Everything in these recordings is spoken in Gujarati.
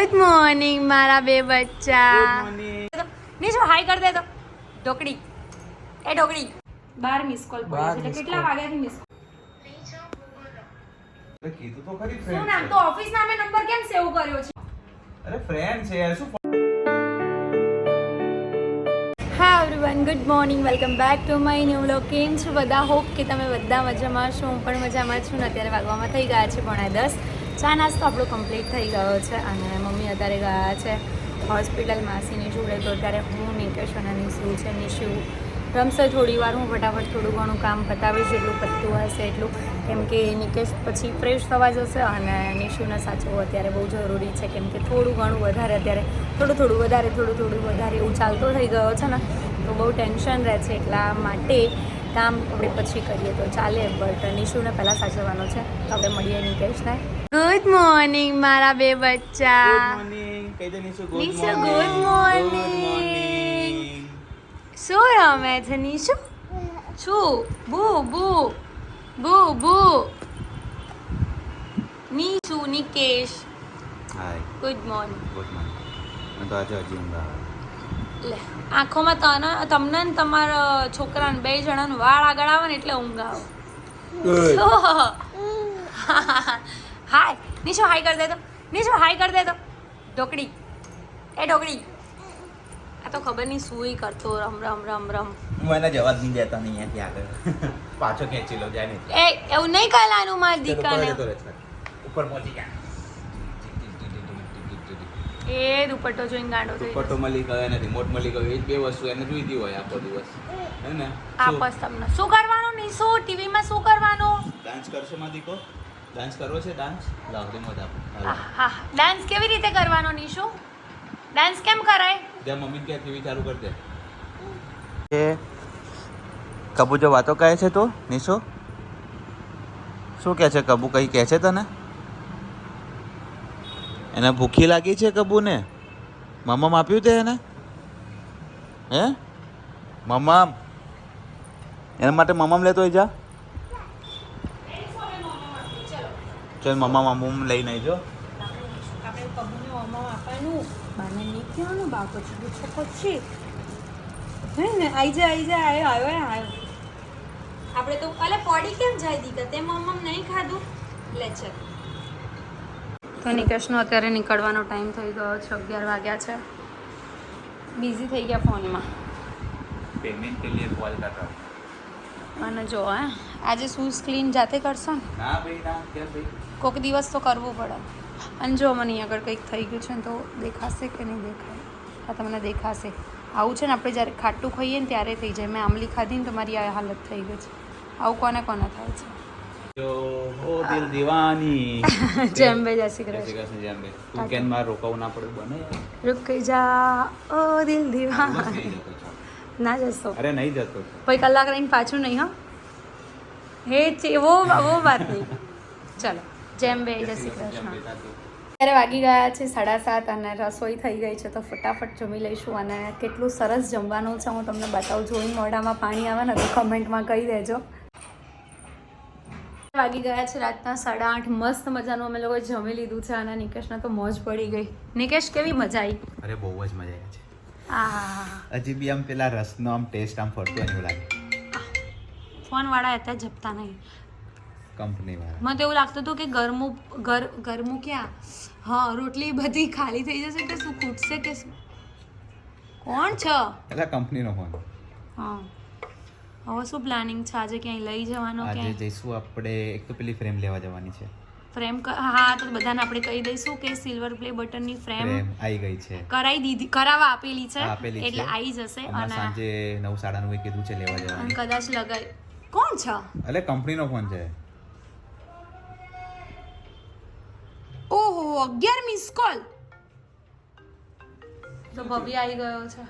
ગુડ મોર્નિંગ મારા બે બચ્ચા. મોર્નિંગ નીચો હાય કર દે તો. ઢોકળી. એ ઢોકળી. બાર મિસ કોલ એટલે કેટલા. વાગ્યાથી મિસ અરે કીધું તો ખરી શું નામ? તો ઓફિસ નામે નંબર કેમ સેવ કર્યો છે? અરે ફ્રેન્ડ છે યાર શું હા everyone good morning welcome back to my new vlog કેમ છો બધા? હોપ કે તમે બધા મજામાં છો હું પણ મજામાં છું ને અત્યારે વાગવામાં થઈ ગયા છે પોણા દસ. ચા નાસ્તો આપણો કમ્પ્લીટ થઈ ગયો છે અને મમ્મી અત્યારે ગયા છે હોસ્પિટલ માસીની જોડે. તો અત્યારે હું, નિકેશ અને નિશુ છે. નિશુ રમશે થોડી વાર. હું ફટાફટ થોડું ઘણું કામ પતાવીશ. જેટલું પતતું હશે એટલું. કેમ કે નિકેશ પછી ફ્રેશ થવા જશે અને નિશુને સાચવવું અત્યારે બહુ જરૂરી છે. કેમ કે થોડું ઘણું વધારે અત્યારે થોડું થોડું વધારે થોડું થોડું વધારે એવું ચાલતો થઈ ગયો છે ને, તો બહુ ટેન્શન રહે છે એટલા માટે કામ આપણે પછી કરીએ. તો ચાલે, બટ નિશુને પહેલાં સાચવવાનો છે. તો આપણે મળીએ નિકેશને. ગુડ મોર્નિંગ મારા બે બચ્ચા. Nishu good morning good morning. શું રમે છે નિશુ? શું? બુ બુ. બુ બુ. Nishu Nikesh. Good morning good morning તો આજે હજી ઊંઘ લે આંખોમાં તને તમને ને તમારા છોકરાને બે જણાનું વાળ આગળ આવે ને એટલે ઊંઘ આવે? હાય નિશુ હાય કર દે તો નિશુ હાય કરી દે તો ઢોકળી એ ઢોકળી આ તો ખબર નહીં સુઈ કરતો રમ રમ રમ રમ. હું એને જવા જ નહીં દેતા નહીં અહીંયાથી આગળ. પાછો ખેંચી લો જાય નહીં. એ એવું નહીં કહેવાનું મારા દીકરાને. ઉપર પહોંચી ગયા. એ દુપટ્ટો જોઈને ગાંડો થઈ દુપટ્ટો મળી ગયો અને રિમોટ મળી ગયો એ બે વસ્તુ એને જોઈતી હોય આખો દિવસ. હે ને? આપસ તમને. શું કરવાનું? નિશુ ટીવીમાં શું કરવાનું? ડાન્સ કરશો માં દીકો ડાન્સ કરવો છે ડાન્સ લાવ રિમોટ આપો. હા હા ડાન્સ કેવી રીતે કરવાનો નિશુ? ડાન્સ કેમ કરાય? જે મમ્મી કે ટીવી ચાલુ કરી દે. એ કબુ જો વાતો કહે છે તો નિશો? શું કહે છે કબુ કઈ કહે છે તને? એને ભૂખી લાગી છે કબૂને? મમ્મમ આપ્યું તે એને? હે? મમ્મમ. એના માટે મમ્મમ લેતો હોય જા. ચલ મમ્મા મામું લઈને આવજો આપણે કબૂને મમ્મા આપવાનું હે ને આવી જા આવ્યો આવ્યો આપણે તો અલે પોડી કેમ જાય દીકરા? તે મમ્મા નહીં ખાધું? લે છે તો નિકેશનો અત્યારે નીકળવાનો ટાઈમ થઈ ગયો છે અગિયાર વાગ્યા છે. બિઝી થઈ ગયા ફોનમાં. પેમેન્ટ કે લીએ કોલ કર અને જો આજે શૂઝ ક્લીન જાતે કરશો ના ભાઈ ના કેમ ભાઈ? કોઈક દિવસ તો કરવું પડે. અને જો મને આગળ કંઈક થઈ ગયું છે ને તો દેખાશે કે નહીં દેખાય? આ તમને દેખાશે. આવું છે ને આપણે જ્યારે ખાટું ખાઈએ ને ત્યારે થઈ જાય. મેં આમલી ખાધી ને તો મારી આ હાલત થઈ ગઈ છે. આવું કોને કોને થાય છે? જેમ બે જા દિલ દીવાની. ના જશો. નહીં જતો પછી કલાક રહીને પાછું નહીં હા? હે છે વો વો વાત નહીં. ચાલો. જેમ બે જય શ્રી કૃષ્ણ. અત્યારે વાગી ગયા છે સાડા સાત અને રસોઈ થઈ ગઈ છે તો ફટાફટ જમી લઈશું અને કેટલું સરસ જમવાનું છે હું તમને બતાવું. જોઈને મોઢામાં પાણી આવે ને તો કમેન્ટમાં કહી દેજો. વાગી ગયા છે રાતના સાડા આઠ મસ્ત મજાનું અમે લોકોએ જમી લીધું છે અને નિકેશને તો મોજ પડી ગઈ. નિકેશ કેવી મજા આવી અરે બહુ જ મજા આવી છે. આ હજી બી આમ પેલા રસનો આમ ટેસ્ટ આમ ફરતો એવું લાગે. ફોનવાળા હતા જપતા નહીં. કંપની વાળા મને તો એવું લાગતું હતું કે ગરમું ગર ગરમું ક્યાં? હા રોટલી બધી ખાલી થઈ જશે કે શું ખૂટશે કે શું? કોણ છે? એટલે કંપનીનો ફોન હા. હવે શું પ્લાનિંગ છે? આજે ક્યાંય લઈ જવાનો આજે જઈશું આપણે એક તો પેલી ફ્રેમ લેવા જવાની છે. ફ્રેમ હા તો બધાને આપણે કહી દઈશું કે સિલ્વર પ્લે બટનની ફ્રેમ ફ્રેમ આવી ગઈ છે. કરાવી દીધી કરાવવા આપેલી છે. એટલે આવી જશે અને સાંજે નવ સાડા નવે કીધું છે લેવા જવાનું. કદાચ લગાય કોણ છે? એટલે કંપનીનો ફોન છે. અગિયાર મિસ કોલ તો ભવ્ય આવી ગયો છે.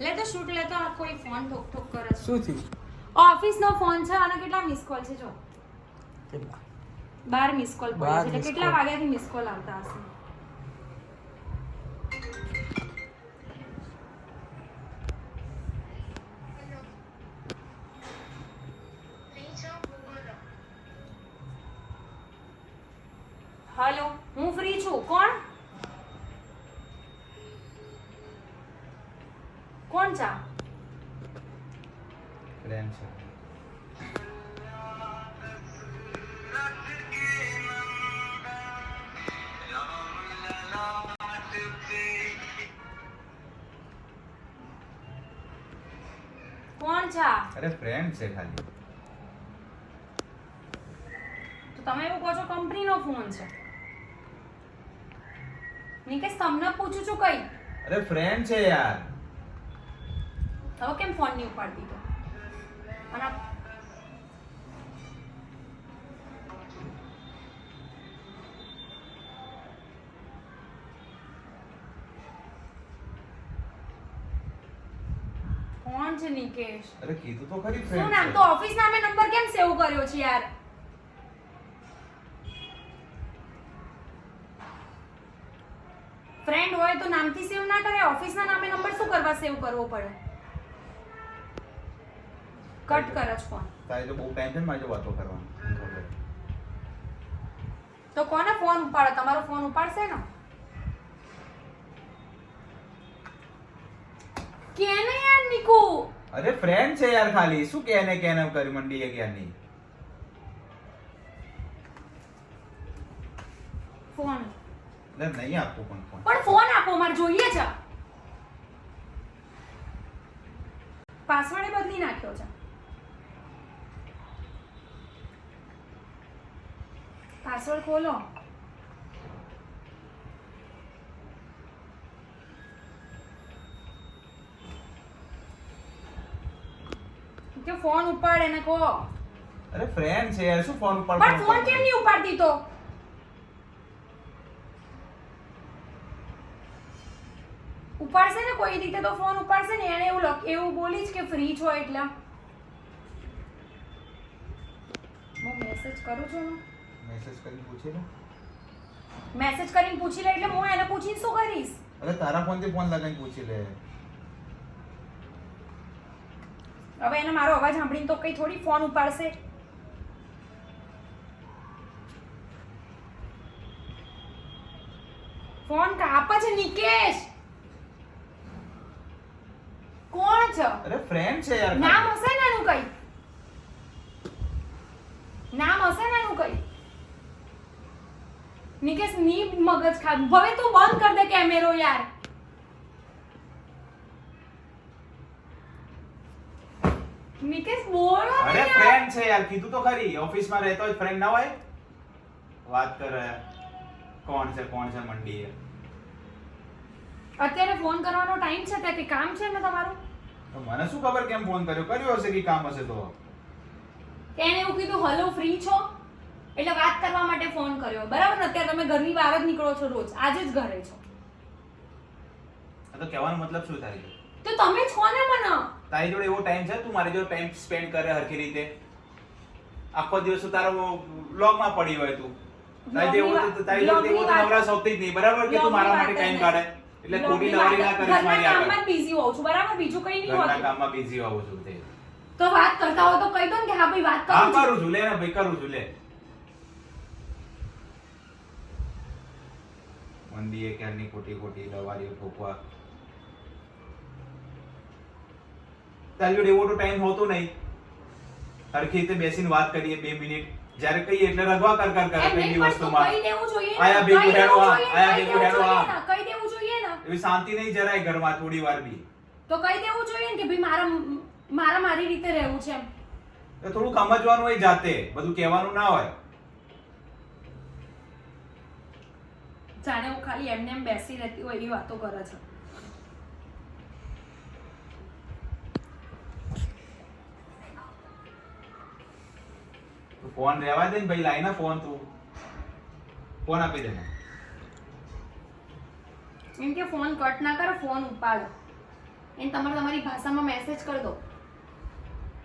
લે તો શૂટ લેતો આ કોઈ ફોન ઠોક ઠોક કરે છે. શું થયું? ઓફિસનો ફોન છે અને કેટલા મિસ કોલ છે જો. કેટલા? બાર મિસ કોલ પડ્યા છે એટલે કેટલા વાગ્યાથી મિસ કોલ આવતા હશે? હાલો હું ફ્રી છું. કોણ? કોણ ચા? પ્રેમ છે. કોણ છા અરે ફ્રેન્ડ છે ખાલી. તો તમે એવું કહો છો કંપનીનો ફોન છે. નિકેશ તમને પૂછું છું કઈ. અરે ફ્રેન્ડ છે યાર. હવે કેમ ફોન નહીં ઉપાડતી તો અને કોણ છે નિકેશ? અરે કીધું તો ખરી શું નામ? તો ઓફિસ નામે નંબર કેમ સેવ કર્યો છે યાર? ફ્રેન્ડ હોય તો નામથી સેવ ના કરે ઓફિસના નામે નંબર શું કરવા સેવ કરવો પડે? કટ કરે જ ફોન તારી તો બહુ ટેન્શનમાં જો વાતો કરવાની તો કોને ફોન ઉપાડે? તમારો ફોન ઉપાડશે ને? કેને યાર નિકુ? અરે ફ્રેન્ડ છે યાર ખાલી શું કેને કેને કરી મંડી એ ક્યાંની ફોન એટલે નહીં આપવું પણ ફોન પણ ફોન આપો મારે જોઈએ છે. પાસવર્ડ બદલી નાખ્યો છે. પાસવર્ડ ખોલો. કે ફોન ઉપાડ એને કહો. અરે ફ્રેન્ડ છે યાર શું ફોન ઉપર પણ ફોન કેમ નહીં ઉપાડતી તો ઉપાડશે ને કોઈ રીતે તો ફોન ઉપાડશે ને એને એવું લખ એવું બોલીશ કે ફ્રી છો એટલા. હું મેસેજ કરું છું મેસેજ કરીને પૂછી લે. મેસેજ કરીને પૂછી લે એટલે હું એને પૂછીને શું કરીશ? અરે તારા ફોનથી ફોન લગાવીને પૂછી લે. હવે એને મારો અવાજ સાંભળીને તો કઈ થોડી ફોન ઉપાડશે. ફોન કાપ છે નિકેશ! કોણ છે? અરે ફ્રેન્ડ છે યાર. નામ હશે ને એનું કઈ? નામ હશે ને એનું કઈ? નિકેશની મગજ ખાધું. હવે તું બંધ કર દે કેમેરો યાર. નિકેશ બોલો અરે ફ્રેન્ડ છે યાર. કીધું તો ખરી. ઓફિસમાં રહેતો હોય ફ્રેન્ડ ના હોય? વાત કરે કોણ છે કોણ છે મંડી અત્યારે ફોન કરવાનો ટાઈમ છે ત્યાં કે કામ છે ને તમારું? મને શું ખબર કેમ ફોન કર્યો? કર્યો હશે કે કામ હશે તો? એને એવું કીધું હલો ફ્રી છો? એટલે વાત કરવા માટે ફોન કર્યો. બરાબર ને? અત્યારે તમે ઘરની બહાર જ નીકળો છો રોજ. આજે જ ઘરે છો. આ તો કહેવાનો મતલબ શું થાય? તો તમે છો ને મને? તારી જોડે એવો ટાઈમ છે? તું મારી જોડે ટાઈમ સ્પેન્ડ કરે હરખી રીતે? આખો દિવસ તું તારો માં પડી હોય તું. તારી જોડે તારી જોડે એવો નવરા સૌથી જ નહીં. બરાબર કે તું મારા માટે ટાઈમ કાઢે? એટલે કોડી નવરી ના ઘરના કામમાં બિઝી હોઉં છું બરાબર? બીજું કઈ નહીં ઘરના હોતું. કામમાં બિઝી હોઉં છું તે. તો વાત કરતા હો તો કહી દો ને કે હા ભાઈ વાત હા કરું છું. કરું છું લે ને ભાઈ કરું છું લે. મંદીએ ક્યારની ખોટી ખોટી લવારીઓ ઠોકવા તારી જોડે એવો તો ટાઈમ હોતો નહીં. સરખી રીતે બેસીને વાત કરીએ બે મિનિટ. જ્યારે કહીએ એટલે રગવા કર કર કર કઈ બી વસ્તુમાં. આયા ભેગું હેડો આયા ભેગું હેડો જોઈએ કહી દેવું જોઈએ એવી શાંતિ નહીં જરાય ઘરમાં થોડી વાર બી. તો કહી દેવું જોઈએ ને કે ભાઈ મારા મારા મારી રીતે રહેવું છે એમ. તો થોડું સમજવાનું હોય જાતે બધું કહેવાનું ના હોય. જાણે હું ખાલી એમને એમ બેસી રહેતી હોય એવી વાતો કરે છે. ફોન રહેવા દે ને ભાઈ લાઈ ના ફોન તું. ફોન આપી દે. એમ કે ફોન કટ ના કરો ફોન ઉપાડો. એને તમારે તમારી ભાષામાં મેસેજ કરી દો.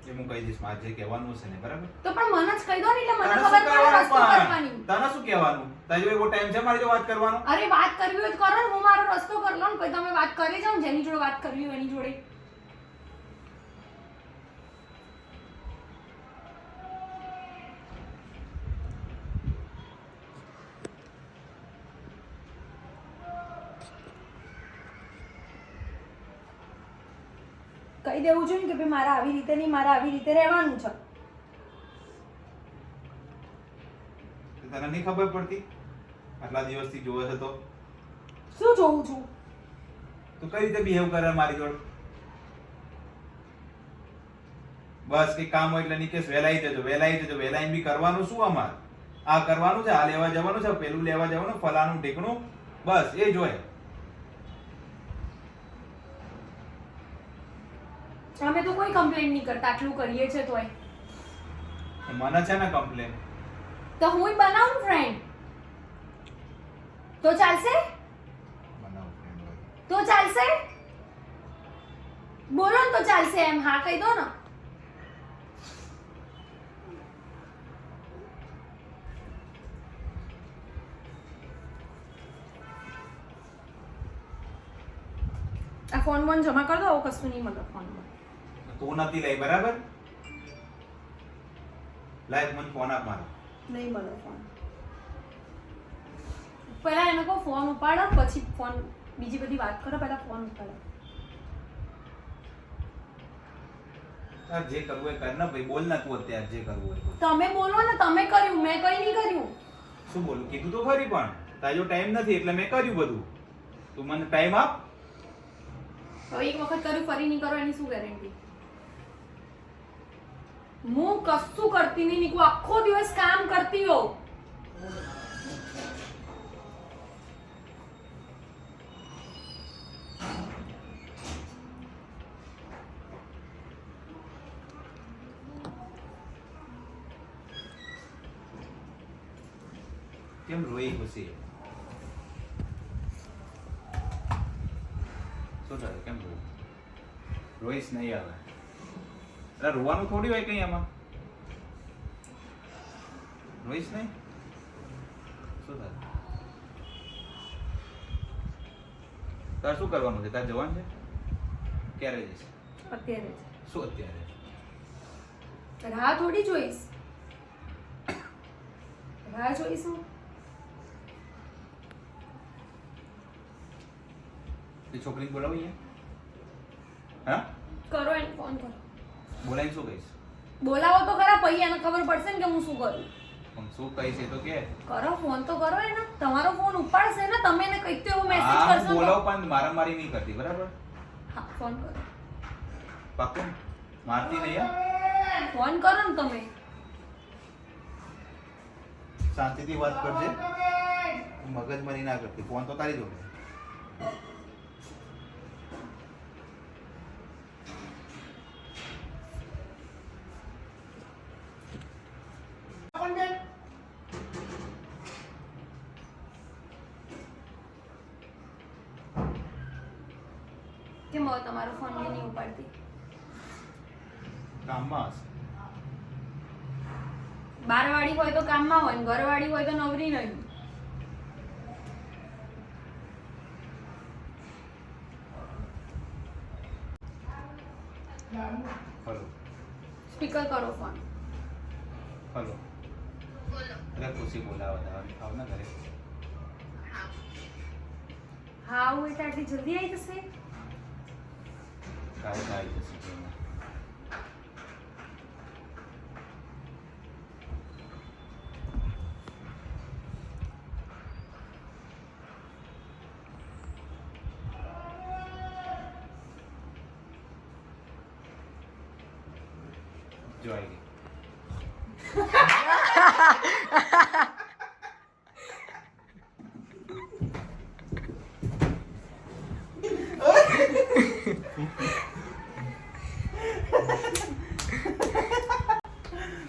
એ હું કહી દઈશ મારે જે કહેવાનું છે ને બરાબર? તો પણ મને જ કહી દો ને એટલે મને ખબર પડે રસ્તો? કરવાની. તને શું કહેવાનું? તારી જોડે એવો ટાઈમ છે મારી જોડે વાત કરવાનો? અરે વાત કરવી હોય તો કરો ને હું મારો રસ્તો કરી લઉં ને પછી તમે વાત કરી જાઓ જેની જોડે વાત કરવી હોય એની જોડે. કહી દેવું જોઈએ ને કે ભાઈ મારે આવી રીતે નહીં મારે આવી રીતે રહેવાનું છે. તને નહીં ખબર પડતી? આટલા દિવસથી જોવે છે તો? શું જોઉં છું? તું કઈ રીતે બિહેવ કરે મારી જોડે? બસ કઈ કામ હોય એટલે નિકેશ વહેલાઈ જજો વહેલાઈ જજો. વહેલાઈ બી કરવાનું શું અમારે? આ કરવાનું છે આ લેવા જવાનું છે પેલું લેવા જવાનું ફલાનું ઢીકણું. બસ એ જોય અમે તો કોઈ કમ્પ્લેન નહીં કરતા આટલું કરીએ છે તોય. મને છે ને કમ્પ્લેન તો હું બનાવું ફ્રેન્ડ તો ચાલશે? તો ચાલશે? બોલો ને તો ચાલશે એમ હા કહી દો ને. આ ફોન બોન જમા કરી દો આવું કશું નહીં મળે ફોનમાં તું નથી લઈ બરાબર? લાઈક મને ફોન આપ મારો. નહીં મળે ફોન. પહેલા એને કો ફોન ઉપાડો પછી ફોન બીજી બધી વાત કરો પહેલા ફોન ઉપાડો. તાર જે કરવું હોય કર ને ભાઈ બોલ ના તું અત્યારે જે કરવું હોય તમે બોલો ને તમે કર્યું મેં કઈ નહીં કર્યું. શું બોલું? કીધું તો ખરી પણ તાજો ટાઈમ નથી એટલે મેં કર્યું બધું. તું મને ટાઈમ આપ. તો એક વખત કર્યું ફરી નહીં કરો એની શું ગેરંટી હું કશું કરતી નહીં નીકળું આખો દિવસ કામ કરતી હો કેમ રોઈ ખુશી શું થયું? કેમ રોઈ? રોઈશ નહીં આવે. અરે રોવાનું થોડી હોય કઈ આમાં? રોઈશ નહીં? શું થાય? તારે શું કરવાનું છે? તારે જવાનું છે? ક્યારે જઈશ? અત્યારે શું અત્યારે? રાહ થોડી જોઈશ. રાહ જોઈશ છોકરીને બોલાવી હા? કરો એને ફોન કરો. બોલાવીને શું કહીશ? બોલાવો તો ખરા પછી એને ખબર પડશે ને કે હું શું કરું. પણ શું કહીશ એ તો કે. કરો ફોન તો કરો એને. તમારો ફોન ઉપાડશે ને તમે એને કંઈક તો એવો મેસેજ કરશો બોલાવ બોલાવું પણ મારામારી નહીં કરતી બરાબર? હા ફોન કરો. પાક્કું? મારતી નહીં હા? ફોન કરો ને તમે. શાંતિથી વાત કરજે. મગજમારી ના કરતી. ફોન તો તારી જોડે કેમ હવે તમારો ફોન બી નહીં ઉપાડતી કામમાં હશે બારવાળી હોય તો કામમાં હોય ને ઘરવાળી હોય તો નવરી નહીં. હલો. સ્પીકર કરો ફોન. હલો. અરે ખુશી બોલાવા જવાની આવ ના ઘરે. હા. હું એટલે આટલી જલ્દી આવી જશે? કાલે આવી જશે.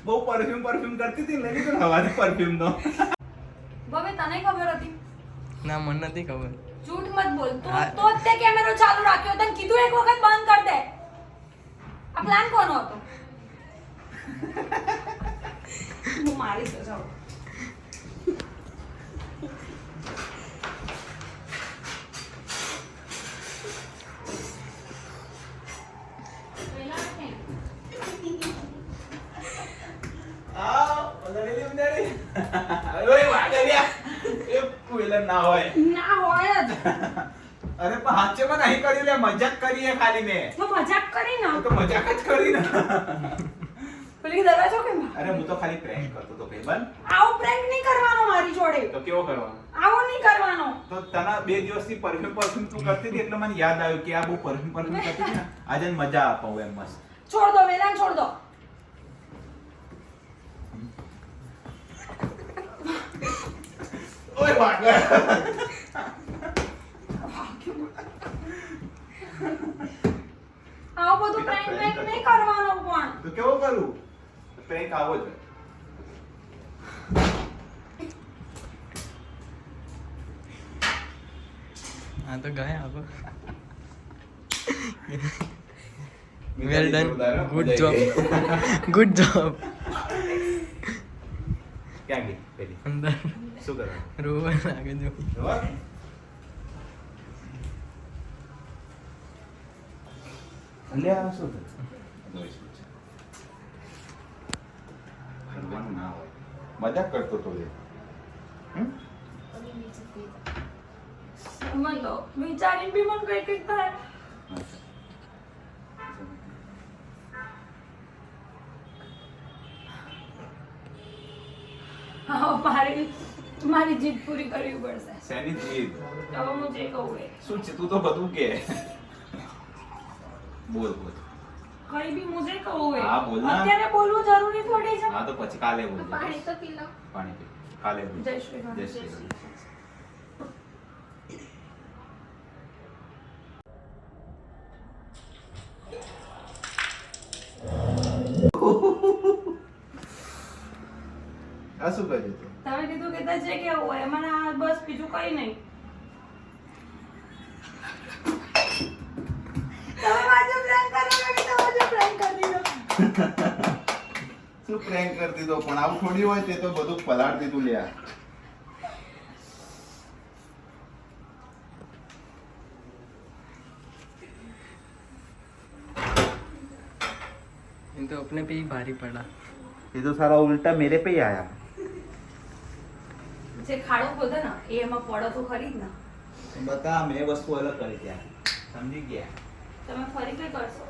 બહુ પરફ્યુમ પરફ્યુમ કરતી હતી ને લઈ લીધો ને હવાથી પરફ્યુમ નો બબે તને ખબર હતી? ના મને નથી ખબર. જૂઠ મત બોલ. તો તો જ તે કેમેરો ચાલુ રાખ્યો તને કીધું એક વખત બંધ કર દે. આ પ્લાન કોનો હતો? હું મારી કોઈલર ના હોય ના હોય જ. અરે પણ હાચેમાં નહીં કર્યું લે મજાક કરી હે ખાલી મેં તો મજાક કરી ને તો મજાક જ કરી ને. પેલી દરવાજો કેમ અરે હું તો ખાલી પ્રેન્ક કરતો તો ભાઈબંધ આવો પ્રેન્ક નહીં કરવાનો મારી જોડે. તો કેવો કરવાનો? આવો નહીં કરવાનો. તો તને બે દિવસથી પરફ્યુમ પરફ્યુમ તું કરતી હતી એટલે મને યાદ આવ્યું કે આ બહુ પરફ્યુમ પરફ્યુમ કરતી હતી ને. આજે મજા આપો એમ મસ્ત. છોડ દો વેલાન છોડ દો. ઓય વાગર આવો બધું પ્રેન્ક પ્રેન્ક નહીં કરવાનો પણ તો કેવો કરું પ્રેન્ક આવો જ હા તો ગયા આપો well done good job good job ક્યાં ગઈ પેલી અંદર શું કરવાનું રોવા લાગે જો જોવા? અલ્યા, શું થયું? જોઈશું છે. ભગવાન ના હોય. મજાક કરતો તો લે હમ? વિચારી બી મને કઈ કઈ થાય. મારી મારી જીત પૂરી કરવી પડશે. શેની જીદ? હવે હું જે કહું શું છે? તું તો બધું કે. બોલ બોલ. કઈ બી મુજે કહું હા, બોલ ના. અત્યારે બોલવું જરૂરી થોડી છે. હા તો પછી કાલે બોલ પાણી તો પી લો. પાણી પી કાલે બોલ જય શ્રી રામ. જય શ્રી રામ. આ શું કર્યું તમે કીધું કે તજે જે કેવું હોય મને બસ બીજું કઈ નહીં તમે બાજુ પ્લાન કરો તમે બાજુ પ્લાન કરી દીધો શું પ્રેન્ક કરી દીધો પણ આવું થોડી હોય તે તો બધું પલાળ દીધું લ્યા ये तो अपने पे ही भारी पड़ा ये तो सारा उल्टा मेरे पे ही आया જે ખાડો ખોદે ને એ એમાં પડો તો ખરી જ ને બતા મેં વસ્તુ અલગ કરી ત્યાં સમજી ગયા તમે ફરી કઈ કરશો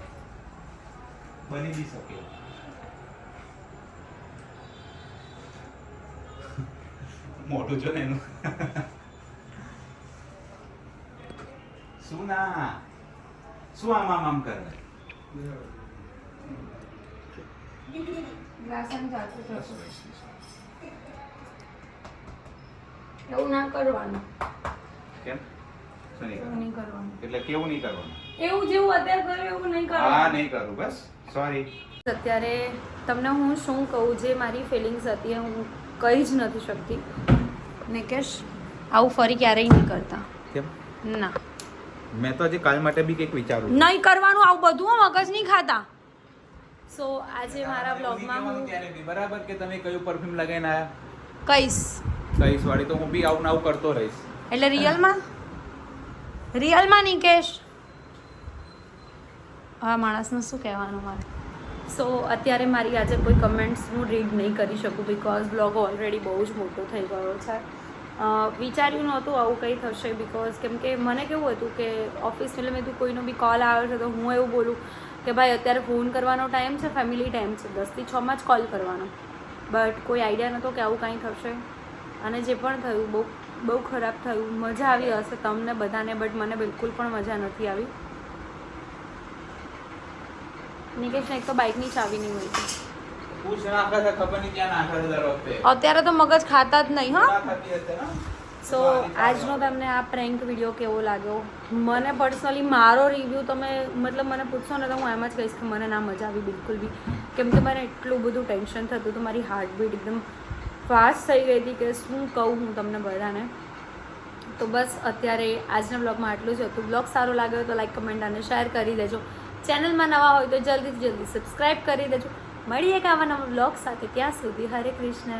બની બી શકે મોટું છો ને એનું શું ના શું આમ આમ આમ કરે વાસણ જાતું થશે એવું ના કરવાનું કેમ? શું નહીં કરવાનું? એટલે કેવું નહીં કરવાનું? એવું જેવું અત્યારે કર્યું એવું નહીં હા કરવાનું નહીં કરું બસ. સોરી અત્યારે તમને હું શું કહું જે મારી ફિલિંગ્સ હતી હું કહી જ નથી શકતી. નિકેશ આવું ફરી ક્યારેય નહીં કરતા. કેમ? ના. મેં તો હજી કાલ માટે બી કંઈક વિચારું નહીં કરવાનું આવું બધું હો, મગજ નહીં ખાતા. સો આજે મારા બ્લોગમાં હું બરાબર કે તમે કયું પરફ્યુમ લગાવીને આવ્યા કહીશ. કઈશ વાળી તો હું બી આવું ને આવું કરતો રહીશ. એટલે રિયલમાં? રિયલમાં નિકેશ? આ માણસનું શું કહેવાનું મારે? સો અત્યારે મારી આજે કોઈ કમેન્ટ્સ હું રીડ નહીં કરી શકું બિકોઝ બ્લોગ ઓલરેડી બહુ જ મોટો થઈ ગયો છે. વિચાર્યું નહોતું આવું કંઈ થશે બિકોઝ કેમ કે મને કેવું હતું કે ઓફિસ એટલે મેં તું કોઈનો બી કોલ આવ્યો છે તો હું એવું બોલું કે ભાઈ અત્યારે ફોન કરવાનો ટાઈમ છે ફેમિલી ટાઈમ છે, દસથી છમાં જ કોલ કરવાનો. બટ કોઈ આઈડિયા નહોતો કે આવું કાંઈ થશે. અને જે પણ થયું બહુ બહુ ખરાબ થયું, મજા આવી હશે તમને બધાને બટ મને બિલકુલ પણ મજા નથી આવી. નિકેશને એક તો બાઇકની ચાવી નહીં મળી વખતે. અત્યારે તો મગજ ખાતા જ નહીં હા? સો આજનો તમને આ પ્રેન્ક વીડિયો કેવો લાગ્યો? મને પર્સનલી મારો રિવ્યૂ તમે મતલબ મને પૂછશો ને તો હું એમ જ કહીશ કે મને ના મજા આવી બિલકુલ બી. કેમ કે મને એટલું બધું ટેન્શન થતું હતું મારી હાર્ટબીટ એકદમ ફાસ્ટ થઈ ગઈ હતી કે શું કહું હું તમને બધાને. તો બસ અત્યારે આજના બ્લોગમાં આટલું જ હતું. બ્લોગ સારો લાગ્યો હોય તો લાઈક કમેન્ટ અને શેર કરી દેજો. ચેનલમાં નવા હોય તો જલ્દીથી જલ્દી સબસ્ક્રાઈબ કરી દેજો. મળીએ એક આવા નવા બ્લોગ સાથે. ત્યાં સુધી હરે કૃષ્ણ.